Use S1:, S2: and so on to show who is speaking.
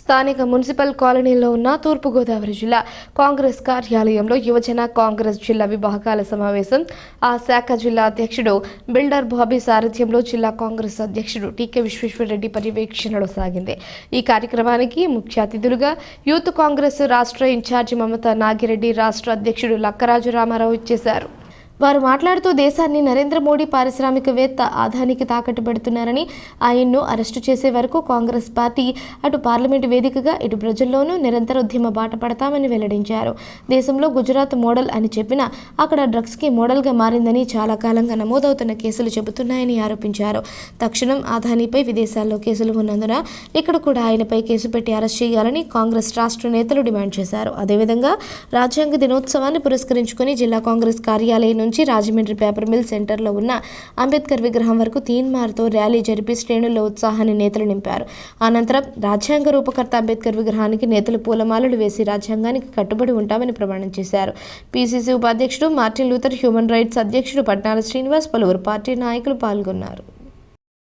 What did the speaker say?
S1: స్థానిక మున్సిపల్ కాలనీలో ఉన్న తూర్పుగోదావరి జిల్లా కాంగ్రెస్ కార్యాలయంలో యువజన కాంగ్రెస్ జిల్లా విభాగాల సమావేశం. ఆ శాఖ జిల్లా అధ్యక్షుడు బిల్డర్ బాబీ సారథ్యంలో జిల్లా కాంగ్రెస్ అధ్యక్షుడు టీకే విశ్వేశ్వరరెడ్డి పర్యవేక్షణలో సాగింది. ఈ కార్యక్రమానికి ముఖ్య అతిథులుగా యూత్ కాంగ్రెస్ రాష్ట్ర ఇన్ఛార్జి మమతా నాగిరెడ్డి రాష్ట్ర అధ్యక్షుడు లక్కరాజు రామారావు ఇచ్చేశారు. వారు మాట్లాడుతూ దేశాన్ని నరేంద్ర మోడీ పారిశ్రామికవేత్త ఆదానికి తాకట్టు పెడుతున్నారని ఆయన్ను అరెస్టు చేసే వరకు కాంగ్రెస్ పార్టీ అటు పార్లమెంటు వేదికగా ఇటు ప్రజల్లోనూ నిరంతర ఉద్యమ బాట పడతామని వెల్లడించారు. దేశంలో గుజరాత్ మోడల్ అని చెప్పిన అక్కడ డ్రగ్స్కి మోడల్గా మారిందని చాలా కాలంగా నమోదవుతున్న కేసులు చెబుతున్నాయని ఆరోపించారు. తక్షణం ఆదానిపై విదేశాల్లో కేసులు ఉన్నందున ఇక్కడ కూడా ఆయనపై కేసు పెట్టి అరెస్ట్ చేయాలని కాంగ్రెస్ రాష్ట్ర నేతలు డిమాండ్ చేశారు. అదేవిధంగా రాజ్యాంగ దినోత్సవాన్ని పురస్కరించుకొని జిల్లా కాంగ్రెస్ కార్యాలయం నుంచి రాజమండ్రి పేపర్ మిల్ సెంటర్లో ఉన్న అంబేద్కర్ విగ్రహం వరకు తీన్మార్తో ర్యాలీ జరిపి శ్రేణుల్లో ఉత్సాహాన్ని నేతలు నింపారు. అనంతరం రాజ్యాంగ రూపకర్త అంబేద్కర్ విగ్రహానికి నేతలు పూలమాలలు వేసి రాజ్యాంగానికి కట్టుబడి ఉంటామని ప్రమాణం చేశారు. పీసీసీ ఉపాధ్యక్షుడు మార్టిన్ లూథర్ హ్యూమన్ రైట్స్ అధ్యక్షుడు పట్నాల శ్రీనివాస్ పలువురు పార్టీ నాయకులు పాల్గొన్నారు.